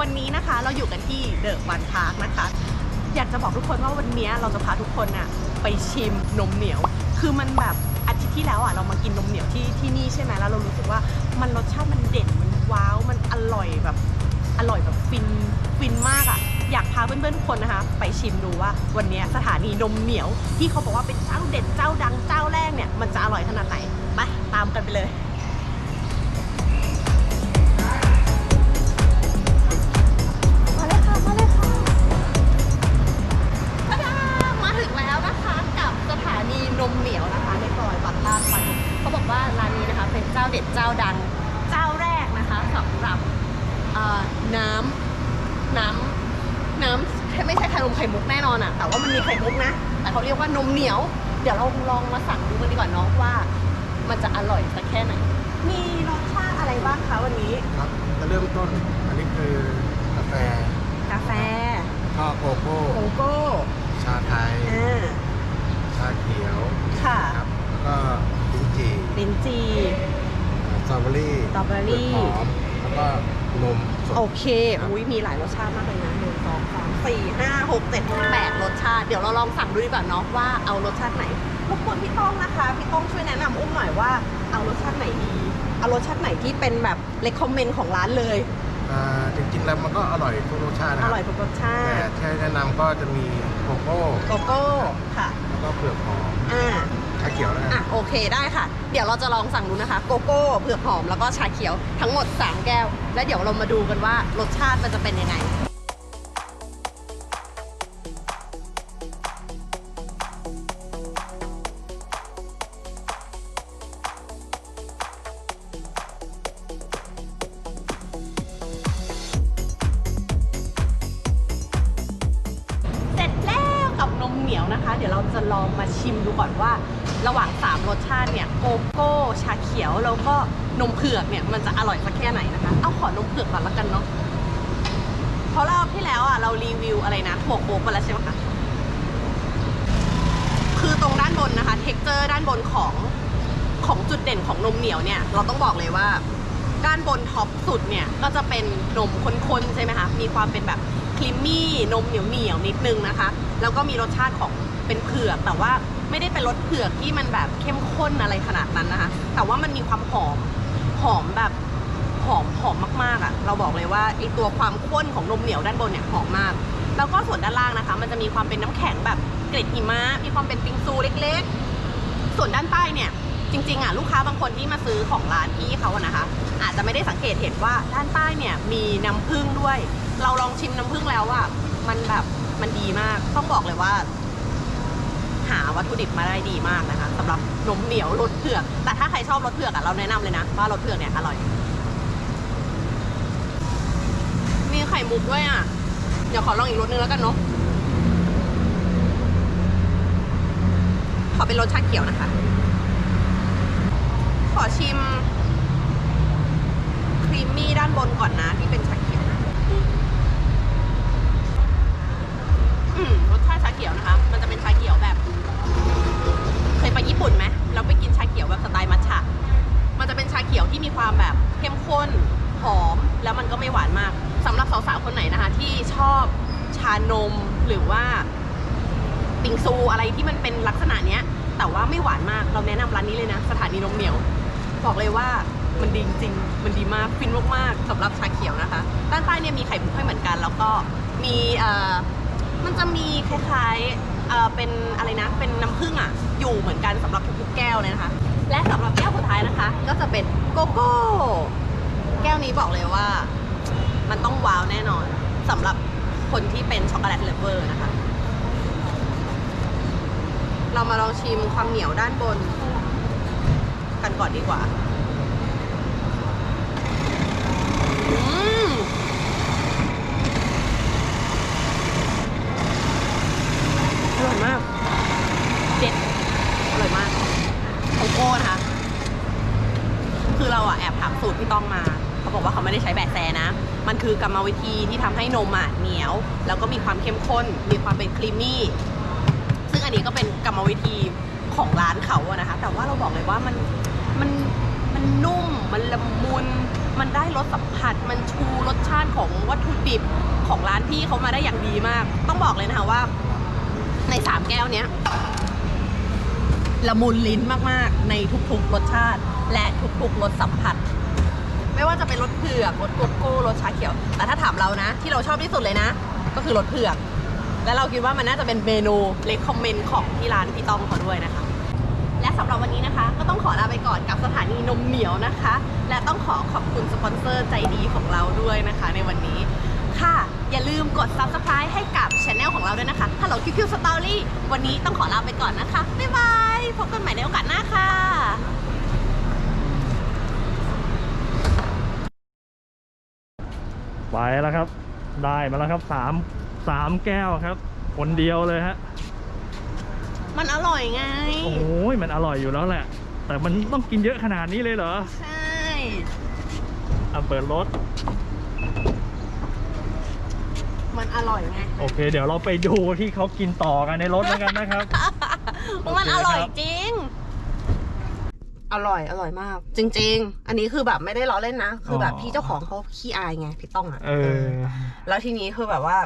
วันนี้นะคะ เราอยู่กันที่เดอะวันพาร์คนะคะ อยากจะบอกทุกคนว่าวันนี้เราจะพาทุกคนน่ะไปชิมนมเหนียว คือมันแบบอาทิตย์ที่แล้วอะเรามากินนมเหนียวที่ที่นี่ใช่ไหมแล้วเรารู้สึกว่ามันรสชาติมันเด็ดมันว้าวมันอร่อยแบบอร่อยแบบฟินฟินมากอะอยากพาเพื่อนๆทุกคนนะคะ ไปชิมดูว่าวันนี้สถานีนมเหนียว ที่เขาบอกว่าเป็นเจ้าเด็ดเจ้าดังเจ้าแรกเนี่ยมันจะอร่อยขนาดไหนไปตามกันไปเลย น้ำน้ำน้ำไม่ใช่ไข่นมไข่มุกแน่นอนอะแต่ว่ามันมีไข่มุกนะ แต่เขาเรียกว่านมเหนียว เดี๋ยวเราลองมาสั่งดูกันดีกว่าเน้องว่า มันจะอร่อยสักแค่ไหน มีรสชาติอะไรบ้างคะวันนี้ ครับจะเริ่มต้น อันนี้คือกาแฟ กาแฟก็โกโก้โกโก้ ชาไทย อ่า ชาเขียวค่ะ ครับแล้วก็ลิ้นจี่ลิ้นจี่สตรอเบอรี่สตรอเบอรี่เผือกหอมแล้วก็นม สด โอเคอุ้ยมีหลายรสชาติมากเลยนะหนึ่งสองสามสี่ห้าหกเจ็ดแปดรสชาติ เดี๋ยวเราลองสั่งดูดีกว่าเนาะว่าเอารสชาติไหนรบกวนพี่ต้องนะคะ พี่ต้องช่วยแนะนำอุ้มหน่อยว่าเอารสชาติไหนดี เอารสชาติไหนที่เป็นแบบเลคคอมเมนต์ของร้านเลย อ่าจริงๆแล้วมันก็อร่อยทุกรสชาตินะอครัร่อยทุกรสชาแต่ติที่แนะนำก็จะมีโกโก้โกโก้ ค่ะ แล้วก็เผือกหอมอ่า ชาเขียวนะอะโอเคได้ค่ะ เดี๋ยวเราจะลองสั่งดูนะคะ โกโก้เผือกหอมแล้วก็ชาเขียวทั้งหมด 3 แก้ว แล้วเดี๋ยวเรามาดูกันว่ารสชาติมันจะเป็นยังไง เสร็จแล้วกับนมเหนียวนะคะ เดี๋ยวเราจะลองมาชิมดูก่อนว่า ระหว่าง 3 รสชาติเนี่ยโกโก้ชาเขียวแล้วก็นมเผือกเนี่ยมันจะอร่อยสักแค่ไหนนะคะ เอาขอนมเผือกก่อนล้วกันเนาะเพราะรอบที่แล้วอะเรารีวิวอะไรนะถั่วโคกไปแล้วใช่ไหมคะคือตรงด้านบนนะคะเท็กเจอร์ด้านบนของของจุดเด่นของนมเหนียวเนี่ยเราต้องบอกเลยว่าด้านบนท็อปสุดเนี่ยก็จะเป็นนมข้นๆใช่ไหมคะ มีความเป็นแบบครีมมี่นมเหนียวเหนียวๆนิดนึงนะคะ แล้วก็มีรสชาติของเป็นเผือกแต่ว่า ไม่ได้เป็นรสเผือกที่มันแบบเข้มข้นอะไรขนาดนั้นนะคะ แต่ว่ามันมีความหอมหอมแบบหอมหอมมากๆอะ่ะ เราบอกเลยว่าไอตัวความข้นของนมเหนียวด้านบนเนี่ยหอมมาก แล้วก็ส่วนด้านล่างนะคะ มันจะมีความเป็นน้ำแข็งแบบเกล็ดหิมะ มีความเป็นปิงซูเล็กๆ ส่วนด้านใต้เนี่ยจริงๆอะลูกค้าบางคนที่มาซื้อของร้านพี่เขาอะนะคะ อาจจะไม่ได้สังเกตเห็นว่าด้านใต้เนี่ยมีน้ำผึ้งด้วย เราลองชิมน้ำผึ้งแล้วอะมันแบบมันดีมาก ต้องบอกเลยว่า วัตถุดิบมาได้ดีมากนะคะสำหรับนมเหนียวรสเผือก แต่ถ้าใครชอบรสเผือกอะเราแนะนำเลยนะว่ารสเผือกเนี่ยอร่อย มีไข่มุกด้วยอะเดี๋ยวขอลองอีกรสนึงแล้วกันเนาะขอเป็นรสชาเขียวนะคะ ขอชิมครีมมี่ด้านบนก่อนนะ ที่เป็นชาเขียวอืม ชาเขียวนะคะ มันจะเป็นชาเขียวแบบ เคยไปญี่ปุ่นไหมเราไปกินชาเขียวแบบสไตล์มัทฉะ มันจะเป็นชาเขียวที่มีความแบบเข้มข้นหอมแล้วมันก็ไม่หวานมากสำหรับสาวๆคนไหนนะคะ ที่ชอบชานมหรือว่าปิงซูอะไรที่มันเป็นลักษณะเนี้ย แต่ว่าไม่หวานมากเราแนะนำร้านนี้เลยนะ สถานีนมเหนียว บอกเลยว่ามันดีจริง มันดีมากฟินมากๆสำหรับชาเขียวนะคะ ด้านใต้เนี่ยมีไข่มุกให้เหมือนกัน แล้วก็มีอ่อ มันจะมีคล้ายๆเอ่อเป็นอะไรนะ เป็นน้ำผึ้งอะ อยู่เหมือนกันสำหรับทุกๆแก้วเลยนะคะ และสำหรับแก้วสุดท้ายนะคะ ก็จะเป็นโกโก้ แก้วนี้บอกเลยว่า มันต้องว้าวแน่นอนสำหรับคนที่เป็นช็อกโกแลตเลฟเวอร์นะคะ เรามาลองชิมความเหนียวด้านบน กันก่อนดีกว่า อืมอร่อยมาก เด็ด อร่อยมาก โกโก้นะคะ คือเราอะแอบถามสูตรพี่ต้องมา เขาบอกว่าเขาไม่ได้ใช้แบบแซนะ มันคือกรรมวิธีที่ทำให้นมอะเหนียว แล้วก็มีความเข้มข้น มีความเป็นครีมมี่ ซึ่งอันนี้ก็เป็นกรรมวิธีของร้านเขาอะนะคะ แต่ว่าเราบอกเลยว่ามัน มัน มันนุ่ม มันละมุนมมันได้รสสัมผัส มันชูรสชาติของวัตถุดิบของร้านพี่เขามาได้อย่างดีมาก ต้องบอกเลยนะคะว่า ในสามแก้วเนี้ย ละมุนลิ้นมากๆ ในทุกๆรสชาติ และทุกๆรสสัมผัส ไม่ว่าจะเป็นรสเผือกรสโกโก้รสชาเขียว แต่ถ้าถามเรานะ ที่เราชอบที่สุดเลยนะ ก็คือรสเผือก และเราคิดว่ามันน่าจะเป็นเมนูเลคคอมเมนต์ของที่ร้านพี่ต้องเขาด้วยนะคะ และสำหรับวันนี้นะคะ ก็ต้องขอลาไปก่อนกับสถานีนมเหนียวนะคะ และต้องขอขอบคุณสปอนเซอร์ใจดีของเราด้วยนะคะ ในวันนี้ ค่ะ อย่าลืมกด subscribe ให้กับช anel ของเราด้วยนะคะ Hello QQ Story วันนี้ต้องขอลาไปก่อนนะคะ บ๊ายบาย พบกันใหม่ในโอกาสหน้าค่ะไปแล้วครับ ได้มาแล้วครับสามสามแก้วครับ คนเดียวเลยฮะ มันอร่อยไง โอ้ยมันอร่อยอยู่แล้วแหละ แต่มันต้องกินเยอะขนาดนี้เลยเหรอ ใช่อะเปิดรถ มันอร่อยไงโอเค เดี๋ยวเราไปดูที่เขากินต่อกันในรถแล้วกันนะครับโอเคมันอร่อยครับจริง อร่อยอร่อยมาก จริง ๆ อันนี้คือแบบไม่ได้ล้อเล่นนะ คือแบบพี่เจ้าของเขาขี้อายไงพี่ต้องอะเออ แล้วทีนี้คือแบบว่า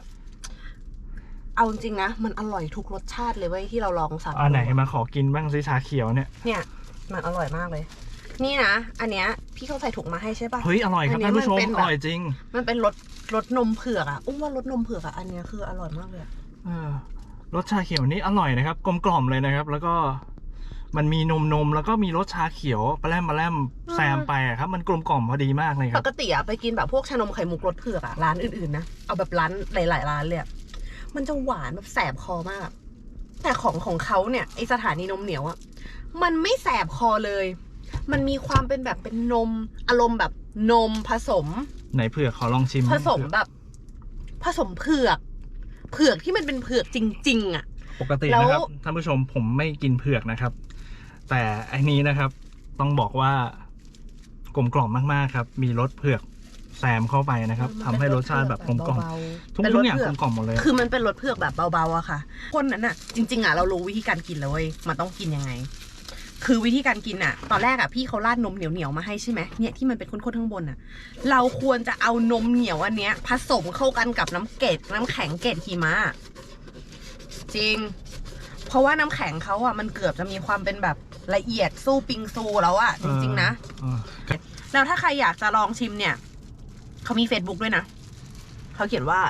เอาจริงๆนะ มันอร่อยทุกรสชาติเลยเว้ยที่เราลองสั่งอันไหนมาขอกินบ้างสิชาเขียวเนี่ย เนี่ย มันอร่อยมากเลย นี่นะ อันเนี้ยพี่เขาใส่ถุงมาให้ใช่ปะ เฮ้ยอร่อยครับอันนี้ท่านผู้ชมมันเป็นอแบบร่อยจริงมันเป็นรสรสนมเผือกอะอุ้มว่ารสนมเผือกอะอันเนี้ยคืออร่อยมากเลยอะเออรสชาเขียวนี่อร่อยนะครับกลมกล่อมเลยนะครับ แล้วก็มันมีนมนมๆแล้วก็มีรสชาเขียวปลาแรมปลาแรมแซมไปอะครับ มันกลมกล่อมพอดีมากเลยคปรับ กติอะไปกินแบบพวกชานมไข่มุกรสเผือกอะร้านอื่นๆนะ เอาแบบร้านหลายๆร้านเลยอะมันจะหวานแบบแสบคอมาก แต่ของของเขาเนี่ยไอสถานีนมเหนียวอะมันไม่แสบคอเลย มันมีความเป็นแบบเป็นนม อารมณ์แบบนมผสม ไหนเผือกขอลองชิมผสมแบบ ผสมเผือก เผือกที่มันเป็นเผือกจริง ๆอะปกติแล้วนะครับท่านผู้ชมผมไม่กินเผือกนะครับ แต่อันนี้นะครับ ต้องบอกว่ากลมกล่อมมากๆครับ มีรสเผือกแซมเข้าไปนะครับทำให้รสชาติแบบกลมกล่อมเบาๆทุกเป็นทุรกสอย่างเผืกอลกมกล่อมหมดเลย คือมันเป็นรสเผือกแบบเบาๆอะค่ะ คนนั้นอะจริง ๆอะเรารู้วิธีการกินแล้วเว้ยมันต้องกินยังไง คือวิธีการกินอะตอนแรกอะพี่เขาราดนมเหนียวๆมาให้ใช่ไหมเนี่ยที่มันเป็นข้นๆข้างบนอะเราควรจะเอานมเหนียวอันเนี้ย ผสมเข้ากันกับน้ำเกล็ดน้ำแข็งเกล็ดหิมะจริง เพราะว่าน้ำแข็งเขาอะมันเกือบจะมีความเป็นแบบละเอียดสู้ปิงซูแล้วอะจริงๆนะเออแล้วถ้าใครอยากจะลองชิมเนี่ยเขามี Facebook ด้วยนะเขาเขียนว่า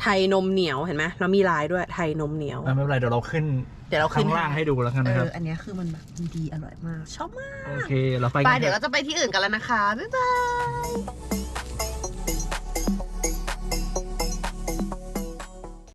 ไทยนมเหนียวเห็นไหมแล้วมีลายด้วยไทยนมเหนียวไม่เป็นไรเดี๋ยวเราขึ้น เดี๋ยวเราขึ้ข้านงล่างให้ดูแล้วกันเอนะครับ ออันเนี้ยคือมันแบบมันดีอร่อยมาก ชอบมาก โอเค เราไปไปกันเดี๋ยวถก็อะจะไปที่อื่นกันแล้วนะคะ บ๊ายบาย